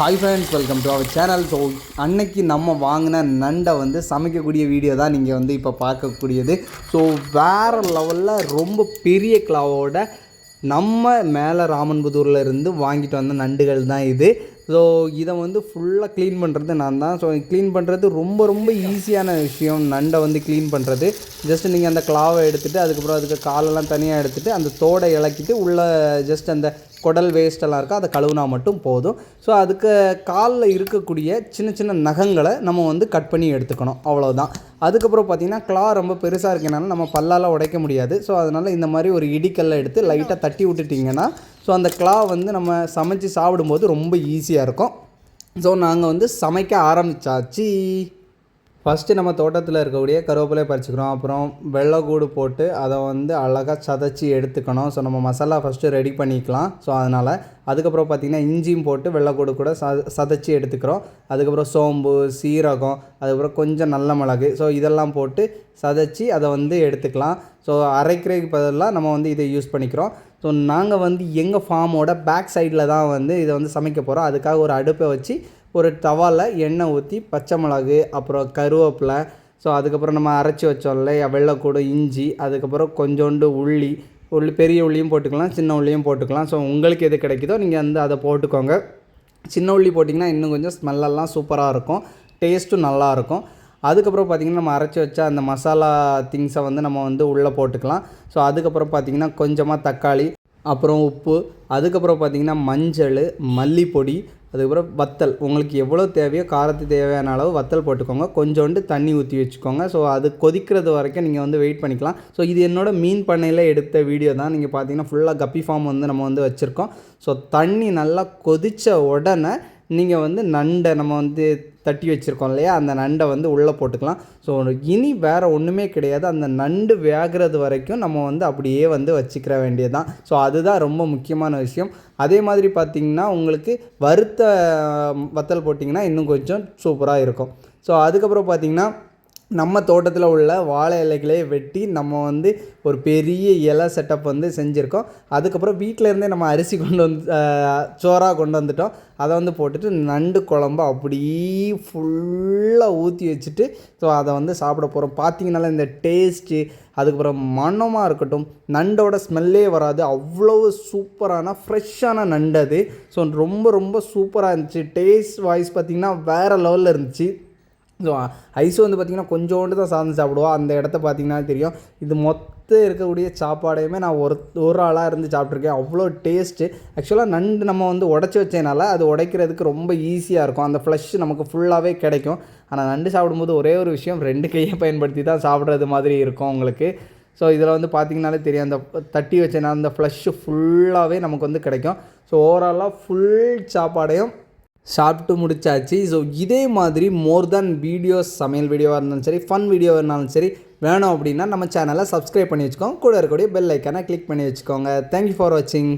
Hi friends welcome to our channel so அன்னைக்கு நம்ம வாங்கின நண்டை வந்து சமைக்கக்கூடிய வீடியோ தான் நீங்கள் வந்து இப்போ பார்க்கக்கூடியது. ஸோ வேறு லெவலில் ரொம்ப பெரிய கிளாவோட நம்ம மேலே ராமன்புதூரில் இருந்து வாங்கிட்டு வந்த நண்டுகள் தான் இது. ஸோ இதை வந்து ஃபுல்லாக க்ளீன் பண்ணுறது நான் தான் ஸோ க்ளீன் பண்ணுறது ரொம்ப ரொம்ப ஈஸியான விஷயம். நண்டை வந்து க்ளீன் பண்ணுறது ஜஸ்ட் நீங்கள் அந்த கிளாவை எடுத்துகிட்டு அதுக்கப்புறம் அதுக்கு காலெல்லாம் தனியாக எடுத்துகிட்டு அந்த தோடை இலக்கிட்டு உள்ளே ஜஸ்ட் அந்த குடல் வேஸ்டெல்லாம் இருக்கோ அதை கழுவுனா மட்டும் போதும். ஸோ அதுக்கு காலில் இருக்கக்கூடிய சின்ன சின்ன நகங்களை நம்ம வந்து கட் பண்ணி எடுத்துக்கணும். அவ்வளோதான் அதுக்கப்புறம் பார்த்திங்கன்னா கிளா ரொம்ப பெருசாக இருக்கனால நம்ம பல்லால் உடைக்க முடியாது. ஸோ அதனால் இந்த மாதிரி ஒரு இடிக்கல்லை எடுத்து லைட்டாக தட்டி விட்டுட்டிங்கன்னா ஸோ அந்த கிளா வந்து நம்ம சமைச்சு சாப்பிடும்போது ரொம்ப ஈஸியாக இருக்கும். ஸோ நாங்கள் வந்து சமைக்க ஆரம்பித்தாச்சு ஃபஸ்ட்டு நம்ம தோட்டத்தில் இருக்கக்கூடிய கருவேப்பிலையை பறிச்சுக்கிறோம். அப்புறம் வெள்ளைக்கூடு போட்டு அதை வந்து அழகாக சதைச்சி எடுத்துக்கணும். ஸோ நம்ம மசாலா ஃபஸ்ட்டு ரெடி பண்ணிக்கலாம். ஸோ அதனால் அதுக்கப்புறம் பார்த்திங்கன்னா இஞ்சியும் போட்டு வெள்ளைக்கூடு கூட ச சதைச்சி எடுத்துக்கிறோம். அதுக்கப்புறம் சோம்பு சீரகம் அதுக்கப்புறம் கொஞ்சம் நல்ல மிளகு. ஸோ இதெல்லாம் போட்டு சதைச்சி அதை வந்து எடுத்துக்கலாம். ஸோ அரைக்கிறதுக்கு பதிலாக நம்ம வந்து இதை யூஸ் பண்ணிக்கிறோம். ஸோ நாங்கள் வந்து எங்கள் ஃபார்மோட பேக் சைடில் தான் வந்து இதை வந்து சமைக்க போகிறோம் அதுக்காக ஒரு அடுப்பை வச்சு ஒரு தவாவில் எண்ணெய் ஊற்றி பச்சை மிளகு அப்புறம் கருவேப்பிலை ஸோ அதுக்கப்புறம் நம்ம அரைச்சி வச்சோம் இல்லையா? வெள்ளைக்கூடு இஞ்சி அதுக்கப்புறம் கொஞ்சோண்டு உள்ளி உள்ளி பெரிய உள்ளியும் போட்டுக்கலாம் சின்ன உள்ளியும் போட்டுக்கலாம். ஸோ உங்களுக்கு எது கிடைக்குதோ நீங்கள் வந்து அதை போட்டுக்கோங்க. சின்ன உள்ளி போட்டிங்கன்னா இன்னும் கொஞ்சம் ஸ்மெல்லெல்லாம் சூப்பராக இருக்கும். டேஸ்ட்டும் நல்லாயிருக்கும் அதுக்கப்புறம் பார்த்திங்கன்னா நம்ம அரைச்சி வச்ச அந்த மசாலா திங்ஸை வந்து நம்ம வந்து உள்ளே போட்டுக்கலாம். ஸோ அதுக்கப்புறம் பார்த்திங்கன்னா கொஞ்சமாக தக்காளி அப்புறம் உப்பு அதுக்கப்புறம் பார்த்திங்கன்னா மஞ்சள் மல்லிப்பொடி அதுக்கப்புறம் வத்தல். உங்களுக்கு எவ்வளோ தேவையோ காரத்துக்கு தேவையான அளவு வத்தல் போட்டுக்கோங்க. கொஞ்சோண்டு தண்ணி ஊற்றி வச்சுக்கோங்க. ஸோ அது கொதிக்கிறது வரைக்கும் நீங்கள் வந்து வெயிட் பண்ணிக்கலாம். ஸோ இது என்னோட மீன் பண்ணையில் எடுத்த வீடியோ தான். நீங்கள் பார்த்தீங்கன்னா ஃபுல்லாக கப்பி ஃபார்ம் வந்து நம்ம வந்து வச்சுருக்கோம். ஸோ தண்ணி நல்லா கொதித்த உடனே நீங்கள் வந்து நண்டை நம்ம வந்து தட்டி வச்சுருக்கோம் இல்லையா? அந்த நண்டை வந்து உள்ளே போட்டுக்கலாம். ஸோ இனி வேறு ஒன்றுமே கிடையாது. அந்த நண்டு வேகிறது வரைக்கும் நம்ம வந்து அப்படியே வந்து வச்சுக்கிற வேண்டியது ஸோ அதுதான் ரொம்ப முக்கியமான விஷயம். அதே மாதிரி பார்த்திங்கன்னா உங்களுக்கு வறுத்த வத்தல் போட்டிங்கன்னா இன்னும் கொஞ்சம் சூப்பராக இருக்கும். ஸோ அதுக்கப்புறம் பார்த்திங்கன்னா நம்ம தோட்டத்தில் உள்ள வாழை இலைகளே வெட்டி நம்ம வந்து ஒரு பெரிய இலை செட்டப் வந்து செஞ்சுருக்கோம். அதுக்கப்புறம் வீட்டில் இருந்தே நம்ம அரிசி கொண்டு வந்து சோறாக கொண்டு வந்துட்டோம். அதை வந்து போட்டுட்டு நண்டு குழம்பு அப்படியே ஃபுல்லாக ஊற்றி வச்சுட்டு ஸோ அதை வந்து சாப்பிட போகிறோம் பார்த்திங்கனால இந்த டேஸ்ட்டு அதுக்கப்புறம் மணமாக இருக்கட்டும் நண்டோட ஸ்மெல்லே வராது. அவ்வளோ சூப்பரான ஃப்ரெஷ்ஷான நண்டு அது. ஸோ ரொம்ப ரொம்ப சூப்பராக இருந்துச்சு. டேஸ்ட் வாய்ஸ் பார்த்திங்கன்னா வேறு லெவலில் இருந்துச்சு. ஸோ ஐஸு வந்து பார்த்திங்கன்னா கொஞ்சோண்டு தான் சாதம் சாப்பிடுவோம் அந்த இடத்த பார்த்திங்கன்னா தெரியும். இது மொத்தம் இருக்கக்கூடிய சாப்பாடையுமே நான் ஒரு ஒரு ஆளாக இருந்து சாப்பிட்ருக்கேன் அவ்வளோ டேஸ்ட்டு. ஆக்சுவலாக நண்டு நம்ம வந்து உடச்சி வச்சதுனால அது உடைக்கிறதுக்கு ரொம்ப ஈஸியாக இருக்கும். அந்த ஃப்ளஷ் நமக்கு ஃபுல்லாகவே கிடைக்கும். ஆனால் நண்டு சாப்பிடும்போது ஒரே ஒரு விஷயம் ரெண்டு கையை பயன்படுத்தி தான் சாப்பிட்றது மாதிரி இருக்கும் உங்களுக்கு. ஸோ இதில் வந்து பார்த்திங்கனாலே தெரியும். அந்த தட்டி வச்சனால அந்த ஃப்ளஷ்ஷு ஃபுல்லாகவே நமக்கு வந்து கிடைக்கும். ஸோ ஓவராலாக ஃபுல் சாப்பாடையும் சாப்பிட்டு முடிச்சாச்சு. ஸோ இதே மாதிரி மோர் தென் வீடியோஸ் சமையல் வீடியோவாக இருந்தாலும் சரி ஃபன் வீடியோவாக இருந்தாலும் சரி வேணும் அப்படின்னா நம்ம சேனலை சப்ஸ்கிரைப் பண்ணி வச்சுக்கோங்க. கூட இருக்கக்கூடிய பெல் ஐக்கானை கிளிக் பண்ணி வச்சுக்கோங்க. தேங்க்யூ ஃபார் வாட்சிங்